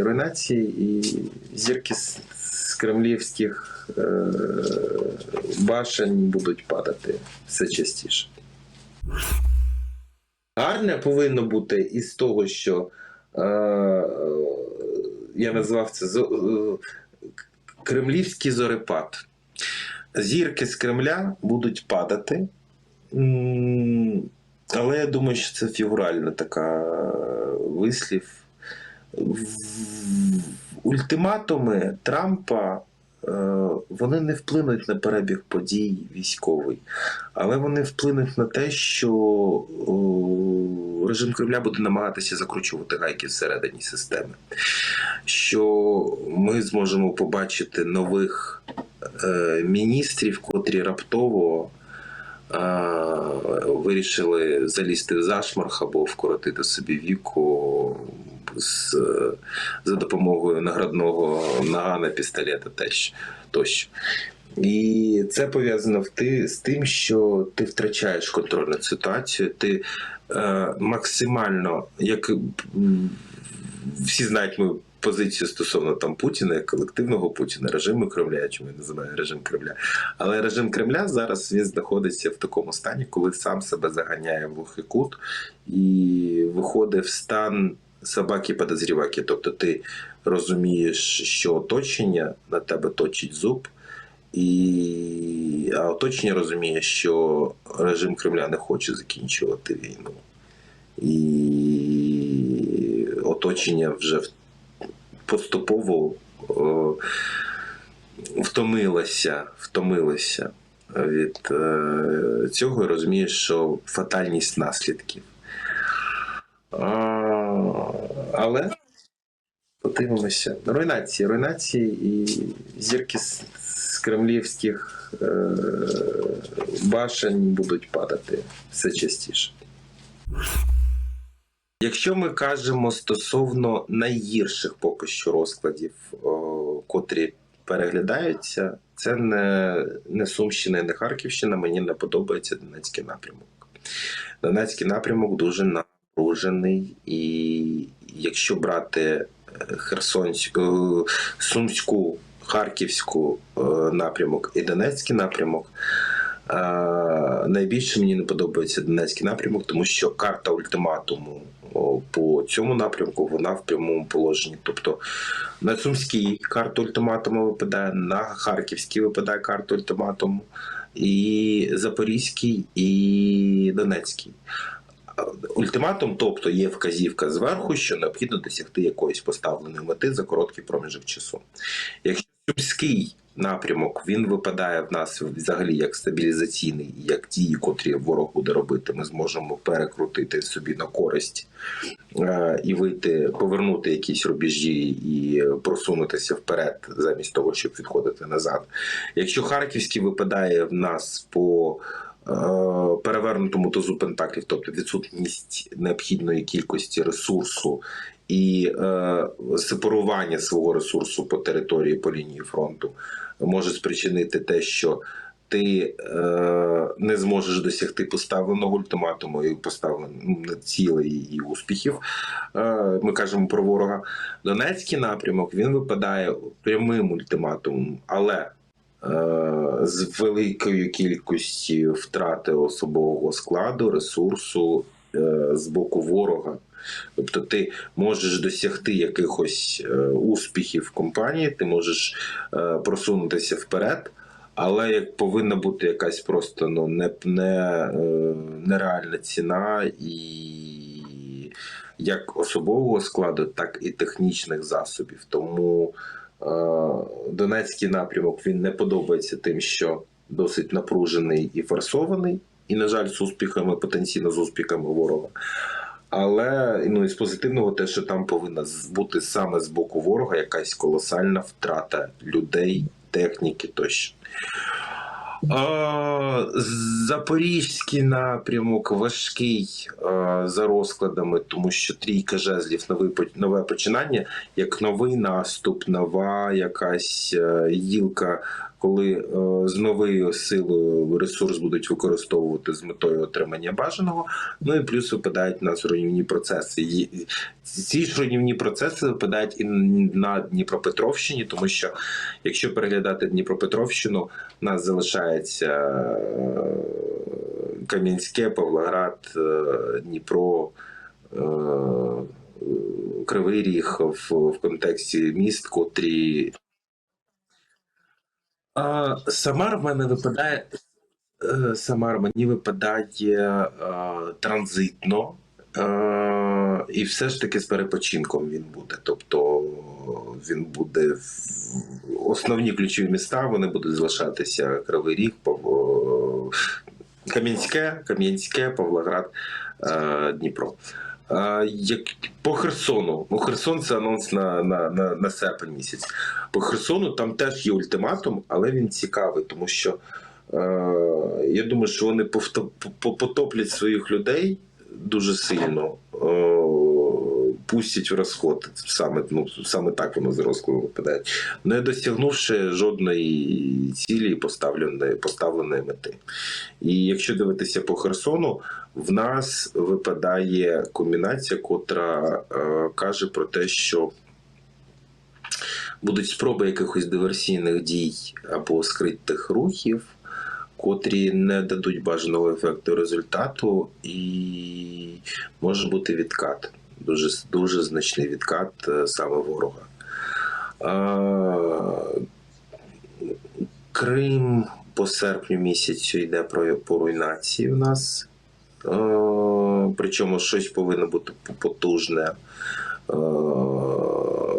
руйнації і зірки з, кремлівських е, башень будуть падати все частіше. Гарне повинно бути із того, що е, я назвав це е, кремлівський зорепад. Зірки з Кремля будуть падати. Але я думаю, що це фігуральна така вислів. Ультиматуми Трампа е, вони не вплинуть на перебіг подій військовий, але вони вплинуть на те, що режим Кремля буде намагатися закручувати гайки всередині системи. Що ми зможемо побачити нових е, міністрів, котрі раптово е, вирішили залізти в зашморг або вкоротити собі віку з, за допомогою наградного нагана, пістолета теж, тощо. І це пов'язано з тим, що ти втрачаєш контроль над ситуацією, ти е, максимально, як всі знають мою позицію стосовно там Путіна, як колективного Путіна, режиму Кремля, чому я називаю режим Кремля. Але режим Кремля зараз він знаходиться в такому стані, коли сам себе заганяє в глухий кут і виходить в стан собаки подозріваки. Тобто ти розумієш, що оточення на тебе точить зуб. І а оточення розуміє, що режим Кремля не хоче закінчувати війну. І оточення вже поступово о, втомилося, втомилося від е, цього і розуміє, що фатальність наслідків. Але подивимося. Руйнації, руйнації і зірки з, з кремлівських е, башень будуть падати все частіше. Якщо ми кажемо стосовно найгірших поки що розкладів, о, котрі переглядаються, це не, не Сумщина і не Харківщина. Мені не подобається Донецький напрямок. Донецький напрямок дуже напружений, і якщо брати е, Херсонську, Сумську, Харківську е, напрямок і Донецький напрямок. е, Найбільше мені не подобається Донецький напрямок, тому що карта ультиматуму по цьому напрямку вона в прямому положенні. Тобто на Сумській карта ультиматуму випадає, на Харківській випадає карта ультиматуму, і Запорізький, і Донецький. Ультиматум, тобто є вказівка зверху, що необхідно досягти якоїсь поставленої мети за короткий проміжок часу. Якщо Сумський напрямок він випадає в нас взагалі як стабілізаційний, як дії, котрі ворог буде робити, ми зможемо перекрутити собі на користь е, і вийти, повернути якісь рубежі і просунутися вперед, замість того, щоб відходити назад. Якщо Харківський випадає в нас по перевернутому тозу пентаклів, тобто відсутність необхідної кількості ресурсу і е, сепарування свого ресурсу по території по лінії фронту може спричинити те, що ти е, не зможеш досягти поставленого ультиматуму і поставлених цілей і успіхів. Е, ми кажемо про ворога. Донецький напрямок він випадає прямим ультиматумом, але е, з великою кількістю втрати особового складу, ресурсу е, з боку ворога. Тобто ти можеш досягти якихось е, успіхів в компанії, ти можеш е, просунутися вперед, але як повинна бути якась просто ну, не, не, е, нереальна ціна і як особового складу, так і технічних засобів. Тому е, Донецький напрямок він не подобається тим, що досить напружений і форсований, і, на жаль, з успіхами, потенційно з успіхами ворога. Але ну, із позитивного те, що там повинна бути саме з боку ворога якась колосальна втрата людей, техніки тощо. Запорізький напрямок важкий за розкладами, тому що трійка жезлів по- нове починання, як новий наступ, нова якась е, гілка коли е, з новою силою ресурс будуть використовувати з метою отримання бажаного. Ну і плюс випадають на руйнівні процеси. Ці ж руйнівні процеси випадають і на Дніпропетровщині, тому що якщо переглядати Дніпропетровщину, у нас залишається е, Кам'янське, Павлоград, е, Дніпро. Кривий Ріг в, в контексті міст, котрі. А, Самар в мене випадає. е, Самар мені випадає е, транзитно. Е, і все ж таки з перепочинком він буде. Тобто він буде в основні ключові міста, вони будуть залишатися Кривий Ріг, Пав- Кам'янське, Кам'янське, Павлоград, е, Дніпро. Як по Херсону, ну Херсон це анонс на, на, на, на серпень місяць. По Херсону там теж є ультиматум, але він цікавий, тому що е, я думаю, що вони потоплять своїх людей дуже сильно, е, пустять в розход. Саме, ну, саме так воно з розкладу випадає, не досягнувши жодної цілі поставленої, поставленої мети. І якщо дивитися по Херсону, в нас випадає комбінація, котра е, каже про те, що будуть спроби якихось диверсійних дій або скритих рухів, котрі не дадуть бажаного ефекту результату, і може бути відкат. Дуже, дуже значний відкат е, саме ворога. Крим по серпню місяцю йде про по руйнації в нас. Причому щось повинно бути потужне.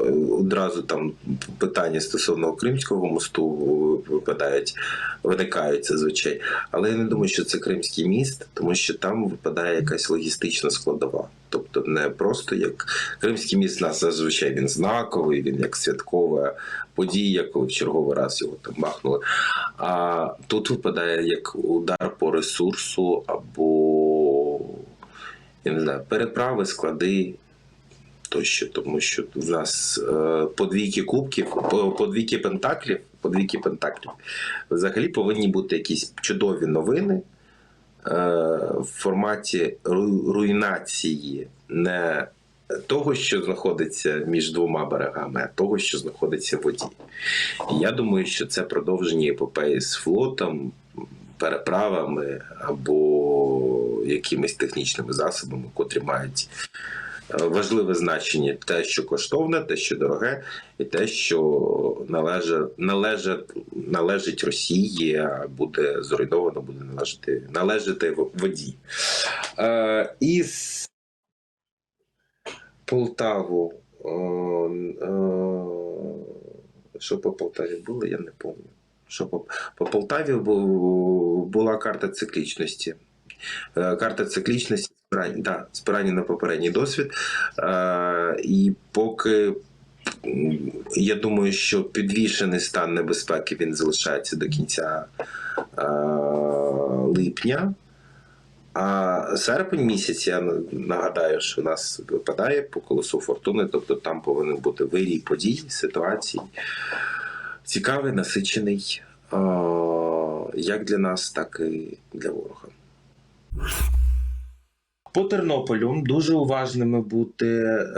Е, Одразу там питання стосовно Кримського мосту випадають, виникають зазвичай. Але я не думаю, що це Кримський міст, тому що там випадає якась логістична складова. Тобто не просто як Кримський міст нас зазвичай він знаковий, він як святкова подія, коли в черговий раз його там махнули. А тут випадає як удар по ресурсу або я не знаю, переправи, склади тощо, тому що в нас е, подвійки кубків, по- подвійки пентаклів, подвійки пентаклів взагалі повинні бути якісь чудові новини е, в форматі ру- руйнації не того, що знаходиться між двома берегами, а того, що знаходиться в воді. І я думаю, що це продовження епопеї з флотом, переправами або якимись технічними засобами, котрі мають важливе значення те, що коштовне, те, що дороге, і те, що належить, належить, належить Росії, буде зруйновано, буде належати, належати воді. Е, із Полтаву. е, е, що по Полтаві було, я не пам'ятаю. Що по, по Полтаві бу- була карта циклічності. Е, Карта циклічності спирання, да, спирання на попередній досвід. Е, і поки я думаю, що підвішений стан небезпеки він залишається до кінця е, липня. А серпень місяць, я нагадаю, що у нас випадає по колесу фортуни, тобто там повинен бути вирій подій, ситуацій. Цікавий, насичений як для нас, так і для ворога. По Тернополю дуже уважними бути е,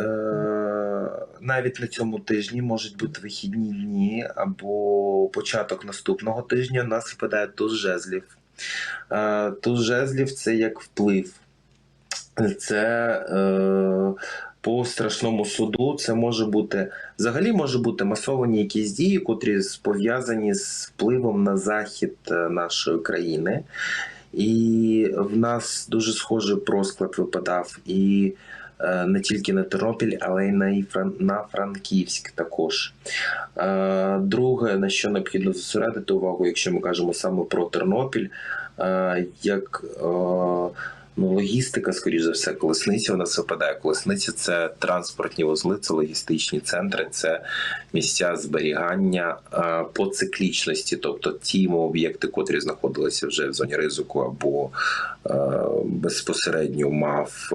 навіть на цьому тижні можуть бути вихідні дні або початок наступного тижня. У нас випадає туз жезлів. Е, туз жезлів це як вплив. Це е, по страшному суду це може бути взагалі може бути масовані якісь дії, котрі пов'язані з впливом на захід е, нашої країни. І в нас дуже схожий розклад випадав і е, не тільки на Тернопіль, але й на, на Франківськ також. Е, Друге, на що необхідно зосередити увагу, якщо ми кажемо саме про Тернопіль, е, як е, ну, логістика, скоріш за все, колесниця у нас випадає. Колесниця це транспортні вузли, це логістичні центри, це місця зберігання по циклічності, тобто ті об'єкти, котрі знаходилися вже в зоні ризику, або безпосередньо мав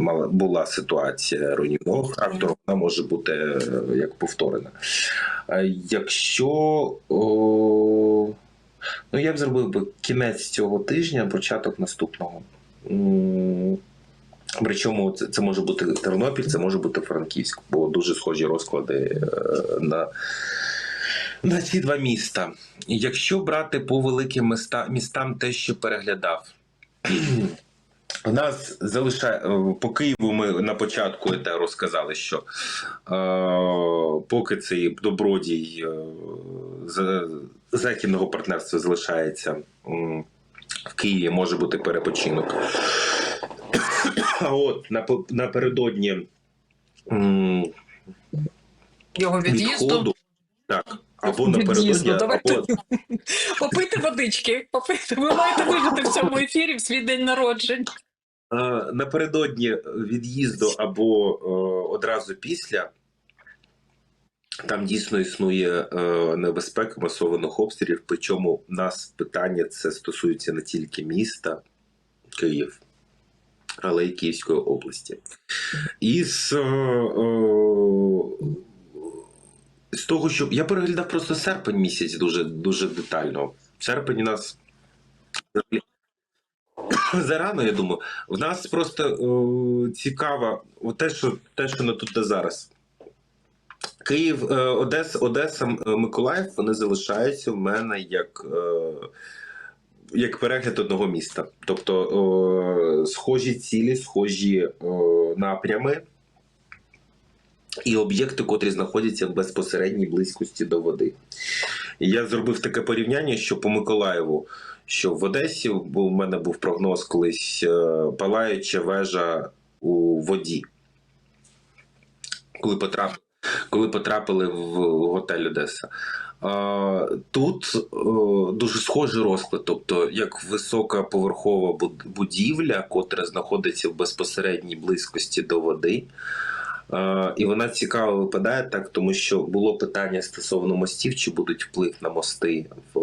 мала була ситуація руйнівного характеру, вона може бути е, як повторена. Якщо Ну, я б зробив би кінець цього тижня, початок наступного. Причому це, це може бути Тернопіль, це може бути Франківськ, бо дуже схожі розклади е, на, на ці два міста. Якщо брати по великим міста, містам те, що переглядав, у нас залишає е, по Києву. Ми на початку ета розказали, що е, поки цей добродій е, західного партнерства залишається м, в Києві, може бути перепочинок. А от напередодні Його від'їзду. відходу, так, або напередодні, або попити водички. Попити. Ви маєте вижити в цьому ефірі в свій день народження. Напередодні від'їзду або е, одразу після. Там дійсно існує е, небезпека масованих обстрілів. Причому в нас питання це стосується не тільки міста Київ, але й Київської області. І з, е, е, з того, що я переглядав просто серпень місяць дуже, дуже детально. Серпень у нас зарано, я думаю. В нас просто е, цікаво те, що те, що не тут та зараз. Київ, е, Одеса, Одеса, е, Миколаїв вони залишаються в мене як, е, як перегляд одного міста. Тобто схожі цілі, схожі напрями і об'єкти, котрі знаходяться в безпосередній близькості до води. Я зробив таке порівняння, що по Миколаєву, що в Одесі, у мене був прогноз колись палаюча вежа у воді. Коли потрапили, коли потрапили в готель Одеса. Тут дуже схожий розклад, тобто як висока поверхова буд- будівля, котра знаходиться в безпосередній близькості до води. І вона цікаво випадає так, тому що було питання стосовно мостів, чи будуть вплив на мости в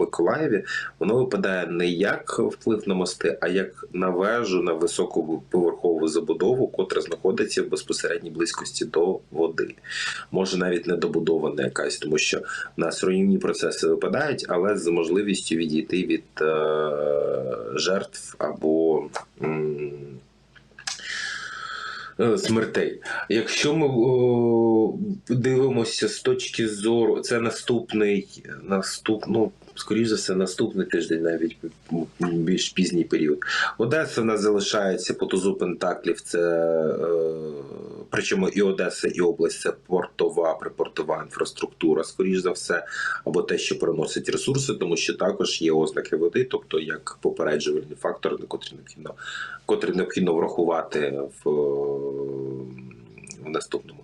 Миколаєві. Воно випадає не як вплив на мости, а як на вежу, на високу поверхову забудову, котра знаходиться в безпосередній близькості до води. Може навіть не добудована якась, тому що в нас руйнівні процеси випадають, але з можливістю відійти від е, жертв або. м, е, смертей. Якщо ми о, дивимося з точки зору, це наступний, наступ, ну, скоріш за все, наступний тиждень, навіть більш пізній період. Одеса в нас залишається по тузу Пентаклів. Це е, причому і Одеса, і область це портова, припортова інфраструктура, скоріш за все, або те, що приносить ресурси, тому що також є ознаки води, тобто як попереджувальний фактор, на котрий необхідно котрий необхідно врахувати в, в наступному.